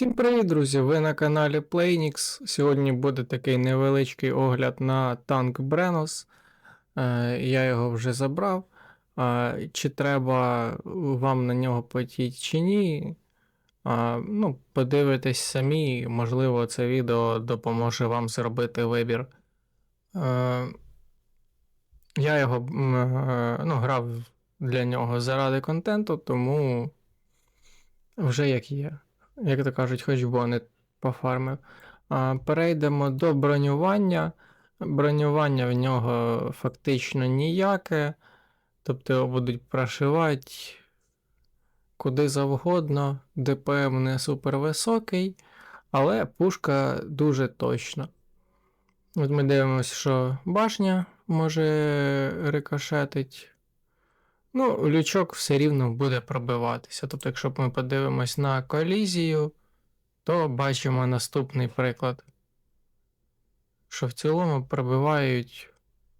Всім привіт, друзі! Ви на каналі Playnix. Сьогодні буде такий невеличкий огляд на танк. Е, Я його вже забрав. Е, Чи треба вам на нього потіти чи ні? Е, Ну, подивитесь самі, можливо, це відео допоможе вам зробити вибір. Е, Я його ну, грав для нього заради контенту, тому вже як є як то кажуть, хоч бо не пофармив. Перейдемо до бронювання. Бронювання в нього фактично ніяке. Тобто його будуть прошивати куди завгодно. ДПМ не супервисокий, але пушка дуже точна. От ми дивимося, що башня може рикошетить. Ну, лючок все рівно буде пробиватися. Тобто, якщо ми подивимось на колізію, то бачимо наступний приклад. Що в цілому пробивають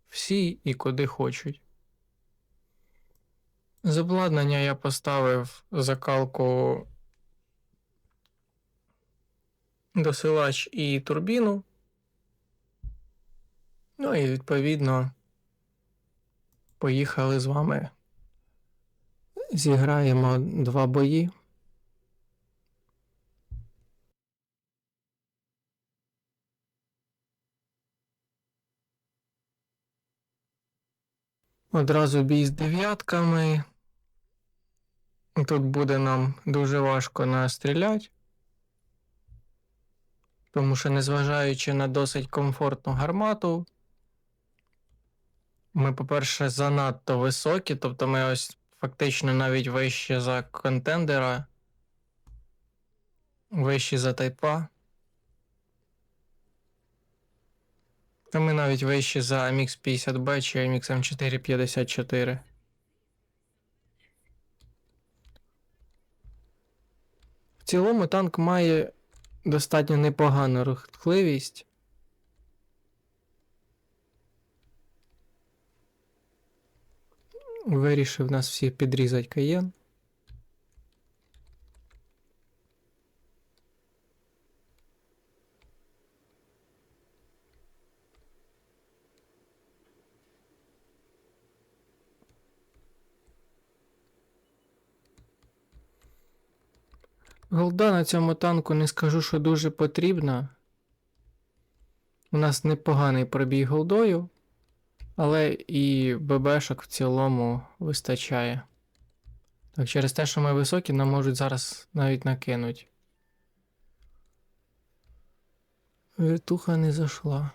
всі і куди хочуть. З обладнання я поставив закалку досилач і турбіну. Ну і відповідно поїхали з вами Зіграємо два бої. Одразу бій з дев'ятками. Тут буде нам дуже важко настріляти. Тому що, незважаючи на досить комфортну гармату, ми, по-перше, занадто високі, тобто ми ось фактично навіть вище за контендера, вищі за тайпа. Та ми навіть вищі за MX 50B чи MX M4 54. В цілому танк має достатньо непогану рухливість. Вирішив нас всіх підрізати каєн. Голда на цьому танку не скажу, що дуже потрібна. У нас непоганий пробій голдою. Але і ББшок в цілому вистачає. Так, через те, що ми високі, нам можуть зараз навіть накинуть. Вертуха не зайшла.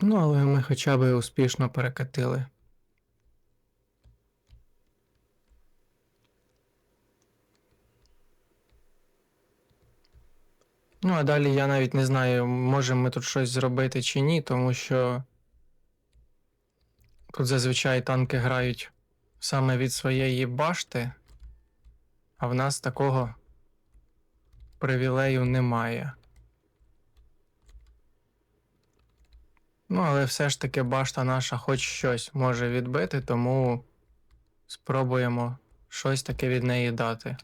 Ну, але ми хоча б успішно перекатили. Ну, а далі я навіть не знаю, можемо ми тут щось зробити чи ні, тому що тут зазвичай танки грають саме від своєї башти, а в нас такого привілею немає. Ну, але все ж таки башта наша хоч щось може відбити, тому спробуємо щось таке від неї дати.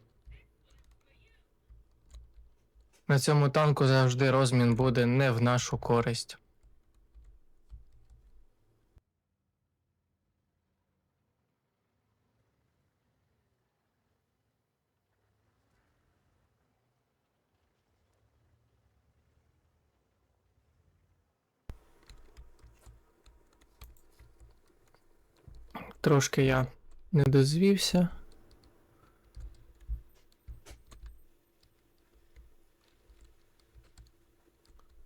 На цьому танку завжди розмін буде не в нашу користь. Трошки я не дозвівся.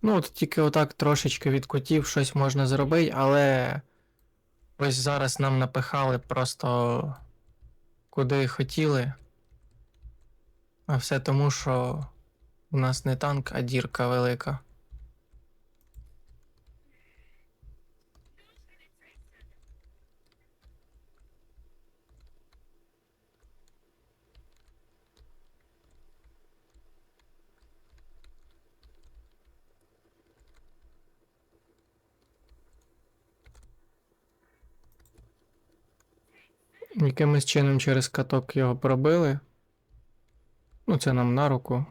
Ну, от тільки отак трошечки від котів щось можна зробити, але ось зараз нам напихали просто куди хотіли. А все тому, що у нас не танк, а дірка велика. Якимось чином через каток його пробили. Ну, це нам на руку.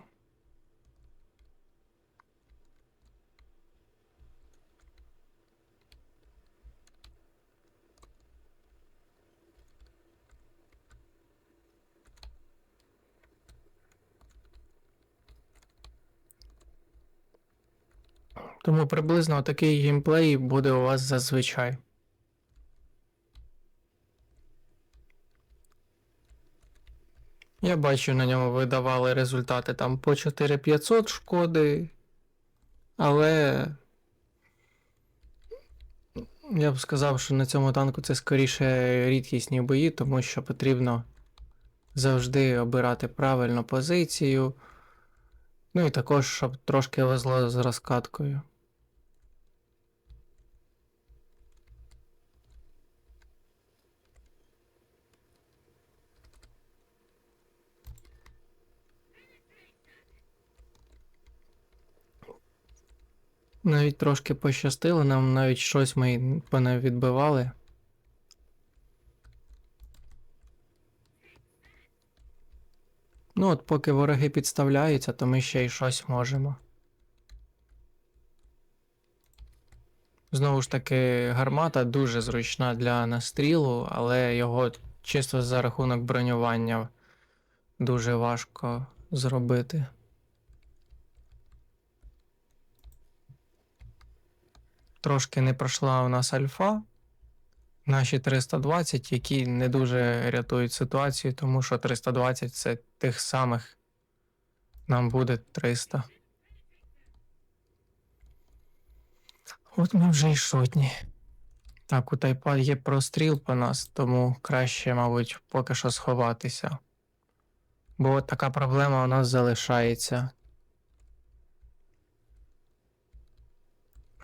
Тому приблизно такий геймплей буде у вас зазвичай. Я бачу, на ньому видавали результати там по 4500 шкоди, але я б сказав, що на цьому танку це скоріше рідкісні бої, тому що потрібно завжди обирати правильну позицію. Ну і також, щоб трошки везло з розкаткою. Навіть трошки пощастило, нам навіть щось ми відбивали. Ну, от поки вороги підставляються, то ми ще й щось можемо. Знову ж таки, гармата дуже зручна для настрілу, але його чисто за рахунок бронювання дуже важко зробити. Трошки не пройшла у нас альфа. Наші 320, які не дуже рятують ситуацію, тому що 320 це тих самих. Нам буде 300. От ми вже й шотні. Так, у тайпа є простріл по нас, тому краще, мабуть, поки що сховатися. Бо от така проблема у нас залишається.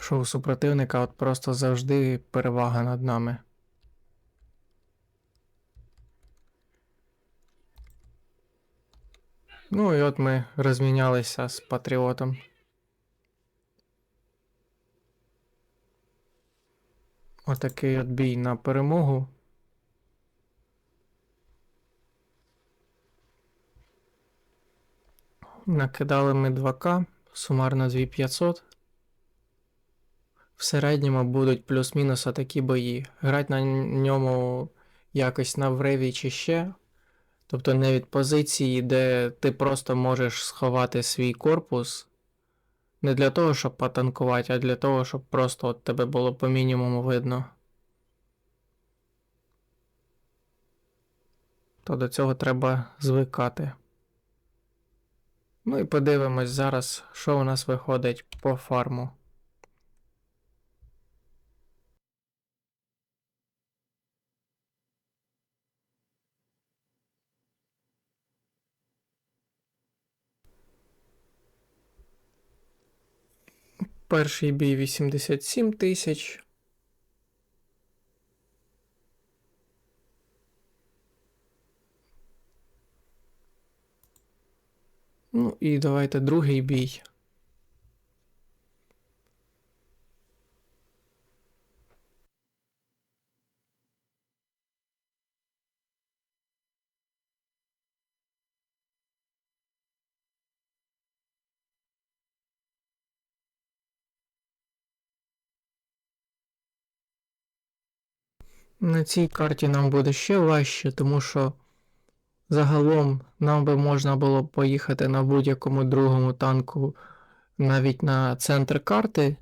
Що у супротивника от просто завжди перевага над нами. Ну і от ми розмінялися з патріотом. Отакий от бій на перемогу. Накидали ми 2К, сумарно 2500. В середньому будуть плюс-мінус отакі бої. Грати на ньому якось на вреві чи ще. Тобто не від позиції, де ти просто можеш сховати свій корпус. Не для того, щоб потанкувати, а для того, щоб просто от тебе було по мінімуму видно. То до цього треба звикати. Ну і подивимось зараз, що у нас виходить по фарму. Перший бій 87 тисяч. Ну і давайте другий бій. На цій карті нам буде ще важче, тому що загалом нам би можна було поїхати на будь-якому другому танку навіть на центр карти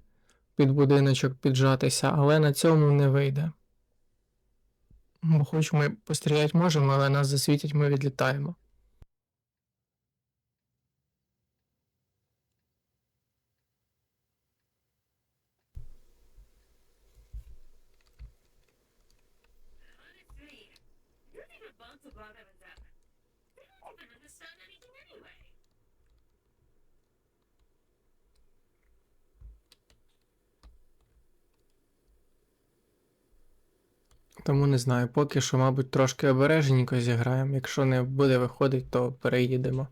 під будиночок піджатися, але на цьому не вийде. Бо хоч ми постріляти можемо, але нас засвітять, ми відлітаємо. Тому не знаю, поки що, мабуть, трошки обережненько зіграємо. Якщо не буде виходить, то переїдемо.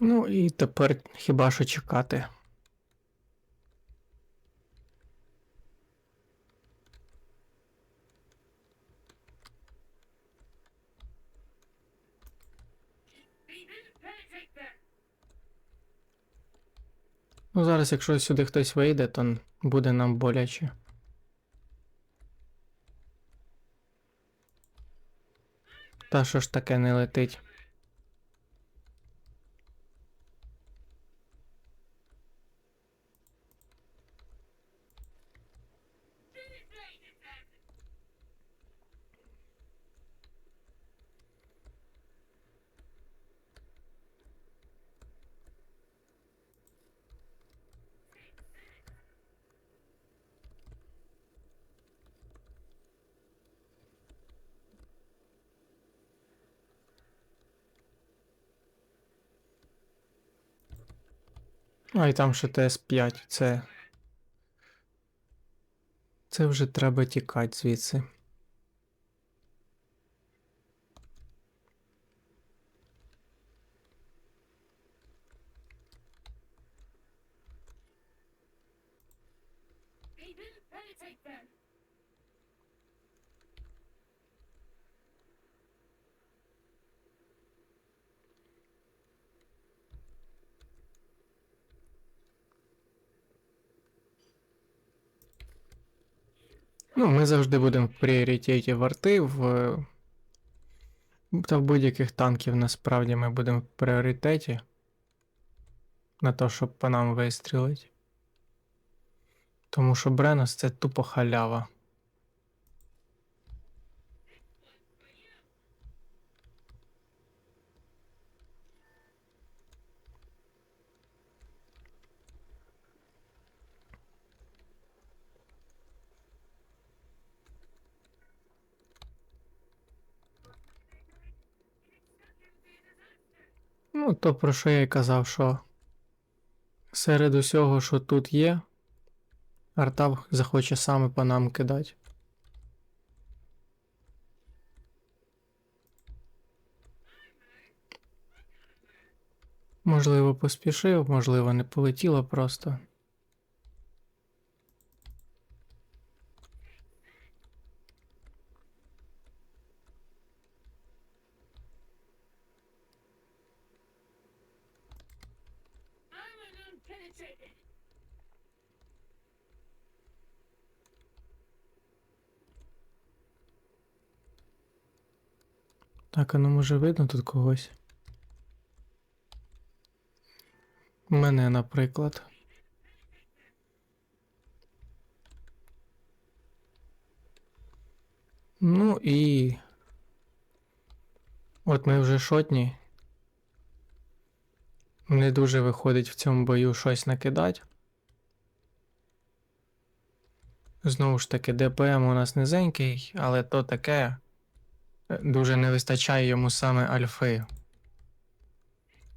Ну і тепер хіба що чекати. Ну, зараз, якщо сюди хтось вийде, то буде нам боляче. Та що ж таке не летить? А і там ще ТС5. Це. Це вже треба тікати звідси. Ну, ми завжди будемо в пріоритеті варти в. Та в будь-яких танків насправді ми будемо в пріоритеті. На те, щоб по нам вистрілити. Тому що Бренос це тупо халява. Ну, то про що я й казав, що серед усього, що тут є, Артав захоче саме по нам кидати. Можливо, поспішив, можливо, не полетіло просто. Так, а ну може видно тут когось? Мене, наприклад. Ну і. От ми вже шотні. Не дуже виходить в цьому бою щось накидати. Знову ж таки, ДПМ у нас низенький, але то таке. Дуже не вистачає йому саме альфи.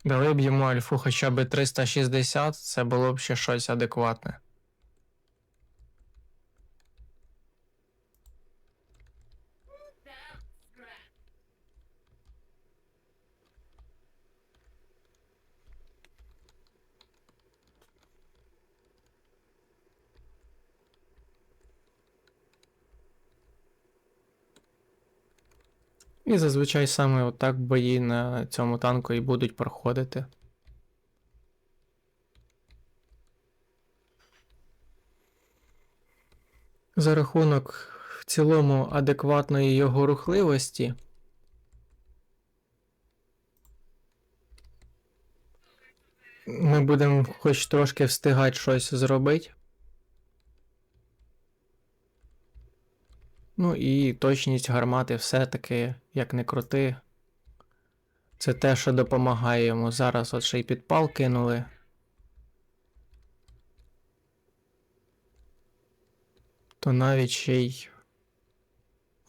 Дали б йому альфу хоча б 360, це було б ще щось адекватне. І зазвичай саме отак бої на цьому танку і будуть проходити. За рахунок в цілому адекватної його рухливості. Ми будемо хоч трошки встигати щось зробити. Ну і точність гармати все-таки, як не крути. Це те, що допомагає йому. Зараз от ще й підпал кинули. То навіть ще й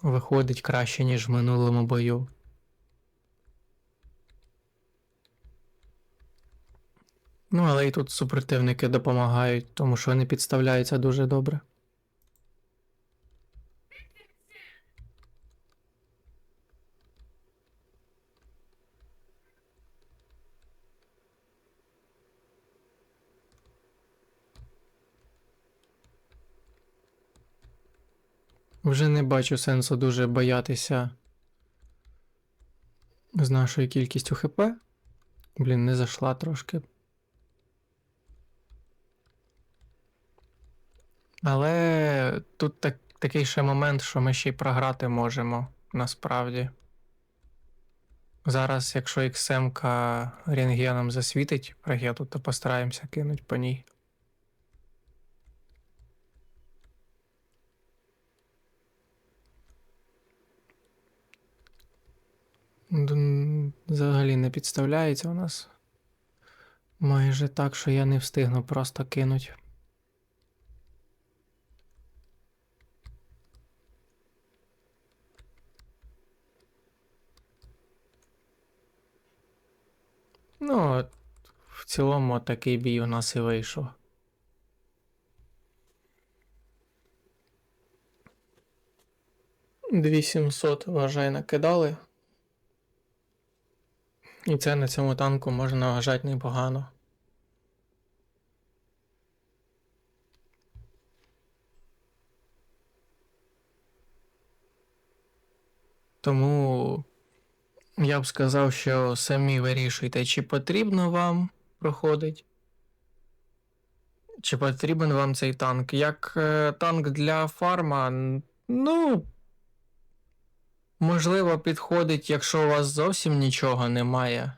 виходить краще, ніж в минулому бою. Ну, але і тут супротивники допомагають, тому що вони підставляються дуже добре. Вже не бачу сенсу дуже боятися з нашою кількістю ХП. Блін, не зайшла трошки. Але тут так, такий ще момент, що ми ще й програти можемо насправді. Зараз, якщо XM рентгеном засвітить ракету, то постараємося кинуть по ній. Взагалі не підставляється у нас. Майже так, що я не встигну просто кинуть. Ну, в цілому такий бій у нас і вийшов. Дві сімсот, вважай, накидали. І це на цьому танку можна вважати непогано. Тому я б сказав, що самі вирішуйте, чи потрібно вам проходить, чи потрібен вам цей танк. Як е, танк для фарма, ну, можливо, підходить, якщо у вас зовсім нічого немає.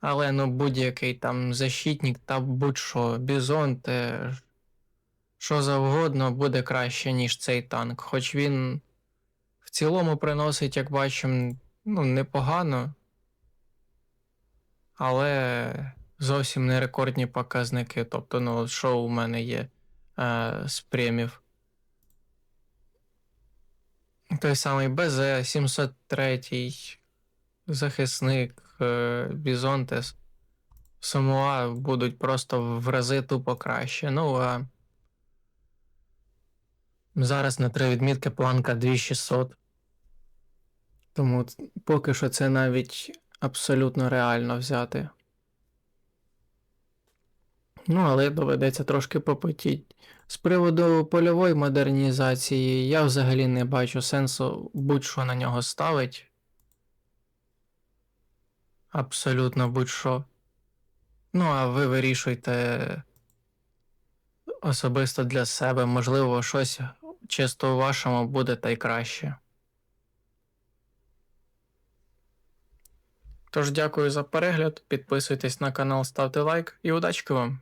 Але ну будь-який там защитник та будь-що, бізонте, що завгодно буде краще, ніж цей танк. Хоч він в цілому приносить, як бачимо, ну, непогано. Але зовсім не рекордні показники. Тобто, ну, що у мене є е, з премів. Той самий БЗ 703, захисник, е, Бізонтес, Самуа будуть просто в рази тупо краще. Ну, а зараз на три відмітки планка 2600. Тому поки що це навіть абсолютно реально взяти. Ну, але доведеться трошки попотіть. З приводу польової модернізації, я взагалі не бачу сенсу будь-що на нього ставить. Абсолютно будь-що. Ну, а ви вирішуйте особисто для себе, можливо, щось чисто у вашому буде та й краще. Тож дякую за перегляд, підписуйтесь на канал, ставте лайк і удачки вам!